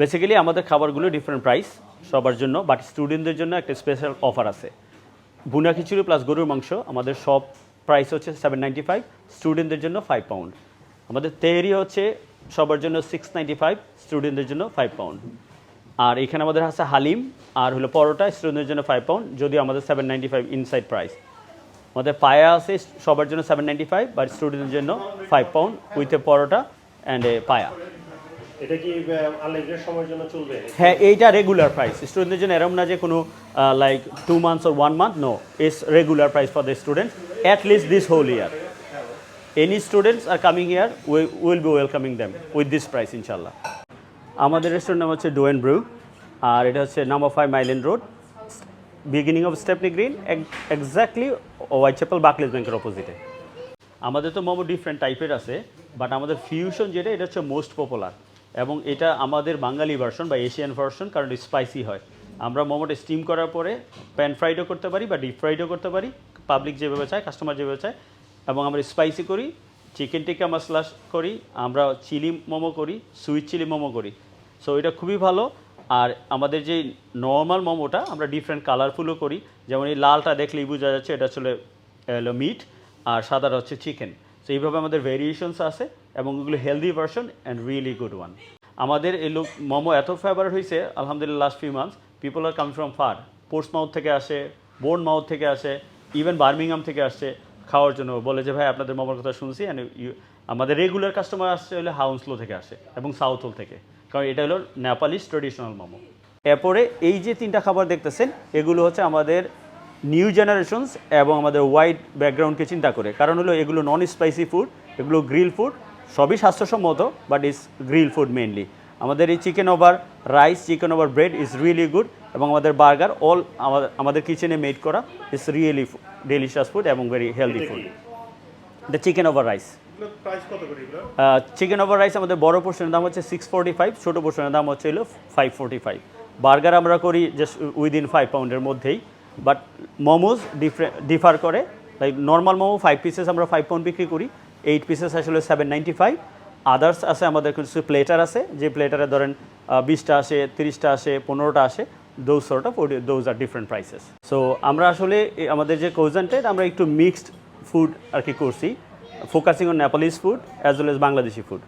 Basically আমাদের খাবারগুলো different price সবার জন্য বাট স্টুডেন্টদের জন্য একটা স্পেশাল অফার আছে। বুনা খিচুড়ি প্লাস গরুর মাংস, আমাদের সব প্রাইস হচ্ছে সেভেন নাইনটি ফাইভ স্টুডেন্টদের জন্য ফাইভ পাউন্ড আমাদের তেহরি হচ্ছে সবার জন্য সিক্স নাইনটি ফাইভ স্টুডেন্টদের জন্য ফাইভ পাউন্ড আর এখানে আমাদের আছে হালিম, আর হলো পরোটা স্টুডেন্টদের জন্য ফাইভ পাউন্ড যদিও আমাদের seven ninety five inside price আমাদের পায়া আছে সবার জন্য সেভেন নাইনটি ফাইভ বাট স্টুডেন্টদের জন্য five pound with a paratha and a paya. হ্যাঁ এইটা রেগুলার প্রাইস স্টুডেন্টদের জন্য এরকম না যে কোনো like two months or one month no is regular price for the students at least this whole year any students are coming year we will be welcoming them with this price ইনশাল্লাহ আমাদের restaurant নাম হচ্ছে Dwayne Bru আর এটা হচ্ছে number five Mile End Road beginning of Stepney Green exactly Whitechapel Barclays ব্যাংকের অপোজিটে আমাদের তো মোমো ডিফারেন্ট টাইপের আছে বাট আমাদের ফিউশন যেটা, এটা হচ্ছে মোস্ট পপুলার এবং এটা আমাদের বাঙালি ভার্সন বা এশিয়ান ভার্সন কারণ স্পাইসি হয়। আমরা মোমোটা স্টিম করার পরে প্যান ফ্রাইডও করতে পারি বা ডিপ ফ্রাইডও করতে পারি পাবলিক যেভাবে চায় কাস্টমার যেভাবে চায়। এবং আমরা স্পাইসি করি চিকেন টিক্কা মশলা করি, আমরা চিলি মোমো করি সুইট চিলি মোমো করি। সো এটা খুবই ভালো। আর আমাদের যে নর্মাল মোমোটা, আমরা ডিফারেন্ট কালারফুলও করি। যেমন এই লালটা দেখলেই বোঝা যাচ্ছে, এটা আসলে মিট আর সাদাটা হচ্ছে চিকেন সো এইভাবে আমাদের ভেরিয়েশনস আছে এবং এগুলো healthy version and really good one আমাদের এই লোক মোমো এত ফেভারিট হয়েছে আলহামদুলিল্লাহ last few months people are come from far Portsmouth থেকে আসে বোর্ন মাউথ থেকে আসে ইভেন বার্মিংহাম থেকে আসছে খাওয়ার জন্য। বলে যে, ভাই, আপনাদের মোমোর কথা শুনছি অ্যান্ড আমাদের রেগুলার কাস্টমার আসছে হলে হাউন্সলো থেকে আসে এবং সাউথ হোল থেকে। কারণ এটা হলো নেপালিস ট্রেডিশনাল মোমো। এরপরে এই যে তিনটা খাবার দেখতেছেন, এগুলো হচ্ছে আমাদের নিউ জেনারেশনস এবং আমাদের ওয়াইড ব্যাকগ্রাউন্ডকে চিন্তা করে। কারণ হলো এগুলো নন স্পাইসি ফুড এগুলো গ্রিল ফুড সবই স্বাস্থ্যসম্মত but is grill food mainly আমাদের এই chicken over rice chicken over bread is really good এবং আমাদের বার্গার অল আমাদের কিচেনে মেড করা ইজ রিয়েলি ডেলিশিয়াস ফুড এবং very healthy food the chicken over rice chicken over rice আমাদের বড় পোর্শনের দাম হচ্ছে সিক্স ফোর্টি ফাইভ ছোটো পোর্শনের দাম হচ্ছে হলো ফাইভ ফোর্টি ফাইভ বার্গার আমরা করি জাস্ট উইদিন ফাইভ পাউন্ডের মধ্যেই। বাট মোমোজ ডিফারে করে like normal momo five pieces আমরা ফাইভ পাউন্ড বিক্রি করি এইট পিসেস আসলে সেভেন নাইনটি ফাইভ আদার্স আছে আমাদের কিছু প্লেটার আছে যে প্লেটারে ধরেন বিশটা আসে, তিরিশটা আসে, পনেরোটা আসে those sort of those are different prices so আমরা আসলে আমাদের যে কোজেন্টে আমরা একটু মিক্সড ফুড আর কি করছি focusing on Nepalese food as well as Bangladeshi food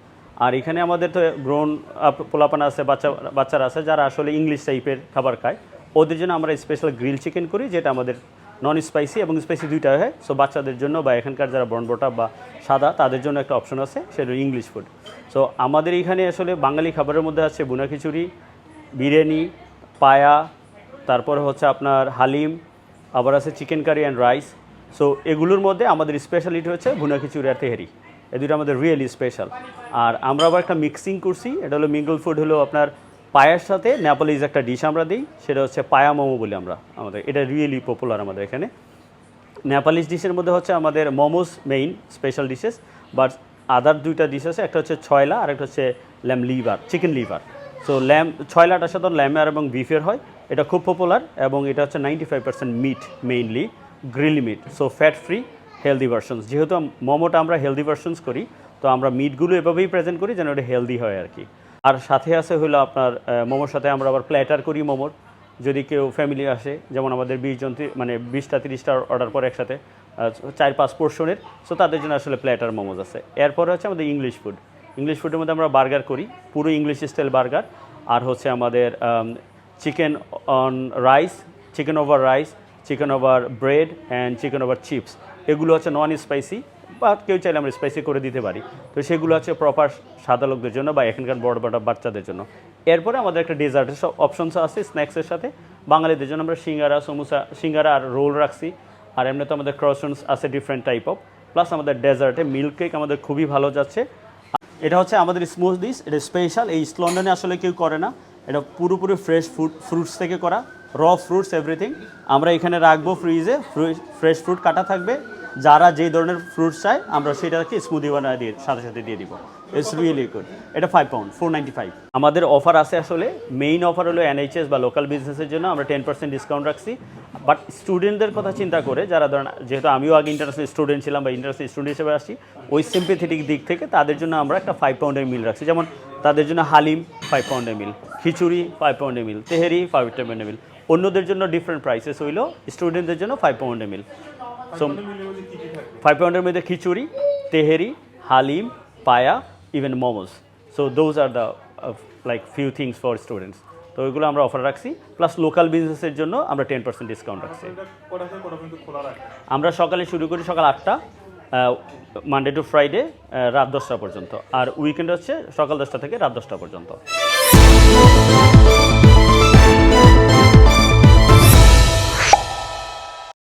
আর এখানে আমাদের তো গ্রোন পোলাপানা আছে, বাচ্চা, বাচ্চারা আছে, যারা আসলে ইংলিশ টাইপের খাবার খায় ওদের জন্য আমরা স্পেশাল গ্রিল চিকেন করি, যেটা আমাদের নন স্পাইসি এবং স্পাইসি দুইটা হয়। সো বাচ্চাদের জন্য বা এখানকার যারা বনবটা বা সাদা, তাদের জন্য একটা অপশন আছে, সেটা ইংলিশ ফুড সো আমাদের এখানে আসলে বাঙালি খাবারের মধ্যে আছে বুনা খিচুড়ি, বিরিয়ানি, পায়া, তারপরে হচ্ছে আপনার হালিম, আবার আছে chicken curry and rice so এগুলোর মধ্যে আমাদের স্পেশালিটি হচ্ছে ভুনা খিচুড়ি আর তেহারি। এ দুটো আমাদের রিয়েলি স্পেশাল আর আমরা আবার একটা মিক্সিং করছি, এটা হলো মিঙ্গল ফুড হলো আপনার পায়ার সাথে নেপালিজ একটা ডিশ আমরা দিই, সেটা হচ্ছে পায়া মোমো বলি আমরা। আমাদের এটা রিয়েলি পপুলার আমাদের এখানে। নেপালিজ ডিশের মধ্যে হচ্ছে আমাদের momos main special dishes but other দুইটা ডিশ আছে, একটা হচ্ছে ছয়লা, আর একটা হচ্ছে lamb liver chicken liver so lamb ছয়লাটা সাধারণ ল্যামের এবং বিফের হয়। এটা খুব পপুলার এবং এটা হচ্ছে ninety five percent meat mainly grill meat so fat free healthy versions যেহেতু মোমোটা আমরা হেলদি ভার্সনস করি, তো আমরা মিটগুলো এভাবেই প্রেজেন্ট করি যেন ওটা হেলদি হয় আর কি। আর সাথে আছে হলো আপনার মোমোর সাথে আমরা আবার প্ল্যাটার করি মোমোর। যদি কেউ ফ্যামিলি আসে, যেমন আমাদের বিশ জন মানে বিশটা, তিরিশটা অর্ডার করে একসাথে চার, পাঁচ পোর্শনের সো তাদের জন্য আসলে প্ল্যাটার মোমোজ আছে। এরপরে হচ্ছে আমাদের ইংলিশ ফুড ইংলিশ ফুডের মধ্যে আমরা বার্গার করি, পুরো ইংলিশ স্টাইল বার্গার আর হচ্ছে আমাদের chicken on rice chicken over rice chicken over bread and chicken over chips এগুলো হচ্ছে নন স্পাইসি বা কেউ চাইলে আমরা স্পাইসি করে দিতে পারি। তো সেগুলো হচ্ছে প্রপার সাদা লোকদের জন্য বা এখানকার বড় বড় বাচ্চাদের জন্য। এরপরে আমাদের একটা ডেজার্টের সব অপশনস আছে স্ন্যাক্সের সাথে। বাঙালিদের জন্য আমরা সিঙ্গারা, সমুসা, সিঙ্গারা আর রোল রাখছি। আর এমনি তো আমাদের ক্রসন্স আছে ডিফারেন্ট টাইপ অফ প্লাস আমাদের ডেজার্টে মিল্ক কেক আমাদের খুবই ভালো যাচ্ছে। এটা হচ্ছে আমাদের স্মুথ ডিস এটা স্পেশাল এই ইস্ট লন্ডনে আসলে কেউ করে না। এটা পুরোপুরি ফ্রেশ ফুড ফ্রুটস থেকে করা। র ফ্রুটস এভরিথিং আমরা এখানে রাখব ফ্রিজে ফ্রেশ ফ্রুট কাটা থাকবে। যারা যেই ধরনের ফ্রুটস চায়, আমরা সেটাকে স্মুদি বানিয়ে দিয়ে, সাথে সাথে দিয়ে দিব। ইটস রিয়েলি গুড এটা ফাইভ পাউন্ড ফোর ফাইভ আমাদের অফার আছে আসলে মেইন অফার হলো এনএইচএস বা লোকাল বিজনেসের জন্য, আমরা টেন পার্সেন্ট ডিসকাউন্ট রাখছি। বাট স্টুডেন্টদের কথা চিন্তা করে, যারা ধরেন, যেহেতু আমিও আগে ইন্টারন্যাশনাল স্টুডেন্ট ছিলাম বা ইন্টারন্যাশনাল স্টুডেন্ট হিসেবে আসছি, ওই সিম্পেথেটিক দিক থেকে তাদের জন্য আমরা একটা ফাইভ পাউন্ডের মিল রাখছি। যেমন তাদের জন্য হালিম ফাইভ পাউন্ডের meal khichuri five pound meal tehari five pound meal অন্যদের জন্য ডিফারেন্ট প্রাইসেস হইল স্টুডেন্টদের জন্য five pound meal so five পাউন্ডের মধ্যে khichuri tehari haleem paya even momos so those are the like few things for students তো ওইগুলো আমরা অফার রাখছি প্লাস লোকাল বিজনেসের জন্য আমরা টেন পার্সেন্ট ডিসকাউন্ট রাখছি। আমরা সকালে শুরু করি সকাল আটটা মানডে টু ফ্রাইডে রাত দশটা পর্যন্ত। আর উইকেন্ড হচ্ছে সকাল দশটা থেকে রাত দশটা পর্যন্ত।